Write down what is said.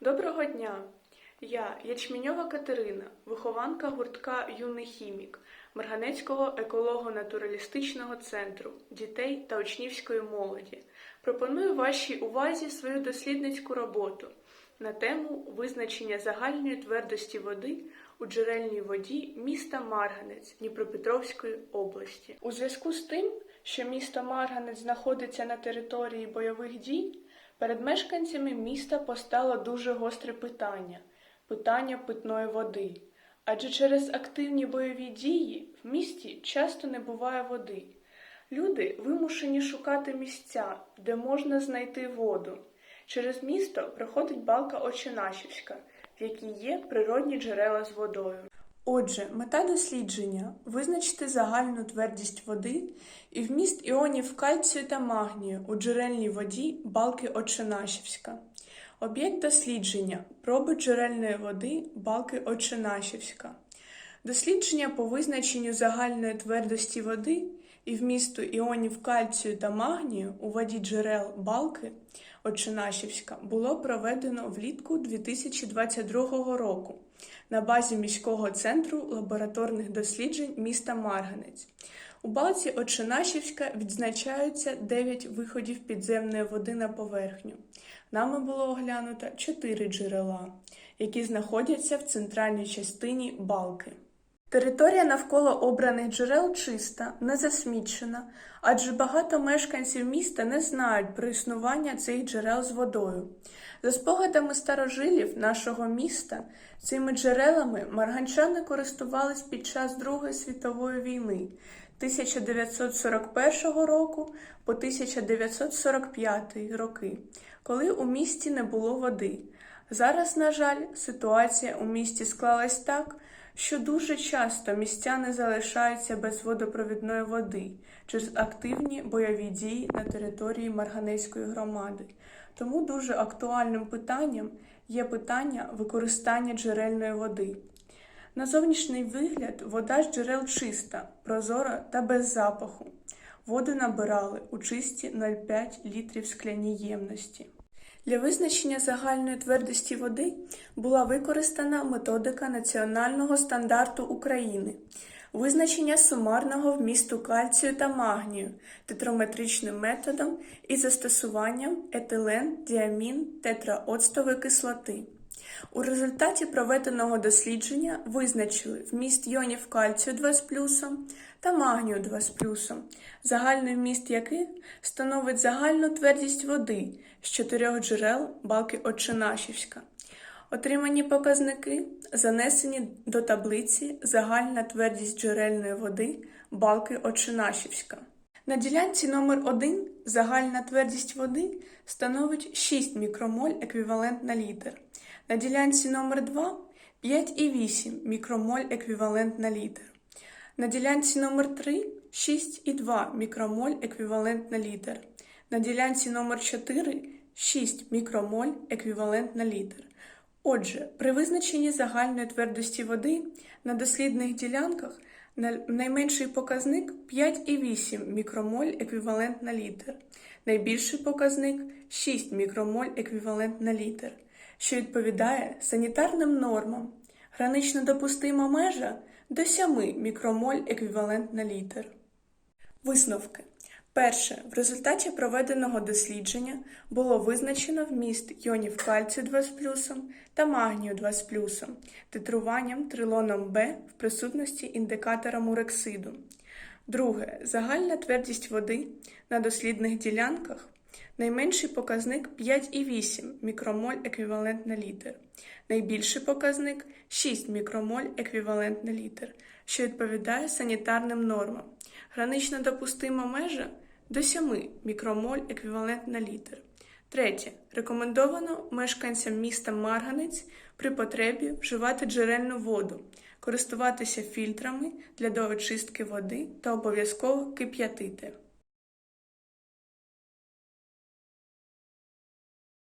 Доброго дня! Я Ячменьова Катерина, вихованка гуртка Юний хімік Марганецького еколого-натуралістичного центру дітей та учнівської молоді. Пропоную вашій увазі свою дослідницьку роботу на тему визначення загальної твердості води у джерельній воді міста Марганець Дніпропетровської області. У зв'язку з тим, що місто Марганець знаходиться на території бойових дій, перед мешканцями міста постало дуже гостре питання питання питної води. Адже через активні бойові дії в місті часто не буває води. Люди вимушені шукати місця, де можна знайти воду. Через місто проходить балка Очинашівська, в якій є природні джерела з водою. Отже, мета дослідження визначити загальну твердість води і вміст іонів кальцію та магнію у джерельній воді балки Очинашівська. Об'єкт дослідження проби джерельної води балки Очинашівська. Дослідження по визначенню загальної твердості води і вмісту іонів кальцію та магнію у воді джерел балки Очинашівська було проведено влітку 2022 року на базі міського центру лабораторних досліджень міста Марганець. У балці Очинашівська відзначаються 9 виходів підземної води на поверхню. Нами було оглянуто 4 джерела, які знаходяться в центральній частині балки. Територія навколо обраних джерел чиста, не засмічена, адже багато мешканців міста не знають про існування цих джерел з водою. За спогадами старожилів нашого міста, цими джерелами марганчани користувались під час Другої світової війни 1941 року по 1945 роки, коли у місті не було води. Зараз, на жаль, ситуація у місті склалась так, що дуже часто містяни залишаються без водопровідної води через активні бойові дії на території Марганецької громади. Тому дуже актуальним питанням є питання використання джерельної води. На зовнішній вигляд вода з джерел чиста, прозора та без запаху. Воду набирали у чисті 0,5 літрів скляній ємності. Для визначення загальної твердості води була використана методика Національного стандарту України, визначення сумарного вмісту кальцію та магнію тетрометричним методом і застосуванням етилен, діамін, тетраоцтової кислоти. У результаті проведеного дослідження визначили вміст йонів кальцію 2 з плюсом та магнію 2 з плюсом, загальний вміст яких становить загальну твердість води з чотирьох джерел балки Очинашівська. Отримані показники занесені до таблиці Загальна твердість джерельної води балки Очинашівська. На ділянці номер 1 загальна твердість води становить 6 мікромоль еквівалент на літр. На ділянці номер 2 5,8 мікромоль еквівалент на літр. На ділянці номер 3 6,2 мікромоль еквівалент на літр. На ділянці номер 4 6 мікромоль еквівалент на літр. Отже, при визначенні загальної твердості води на дослідних ділянках найменший показник 5,8 мікромоль еквівалент на літр, найбільший показник 6 мікромоль еквівалент на літр, що відповідає санітарним нормам. Гранично допустима межа до 7 мікромоль еквівалент на літр. Висновки. Перше, в результаті проведеного дослідження було визначено вміст йонів кальцію 2 з плюсом та магнію 2 з плюсом титруванням трилоном Б в присутності індикатора мурексиду. Друге, загальна твердість води на дослідних ділянках найменший показник 5,8 мікромоль еквівалент на літр, найбільший показник 6 мікромоль еквівалент на літр, що відповідає санітарним нормам. Гранично допустима межа до 7 мікромоль еквівалент на літр. Третє. Рекомендовано мешканцям міста Марганець при потребі вживати джерельну воду, користуватися фільтрами для доочистки води та обов'язково кип'ятити.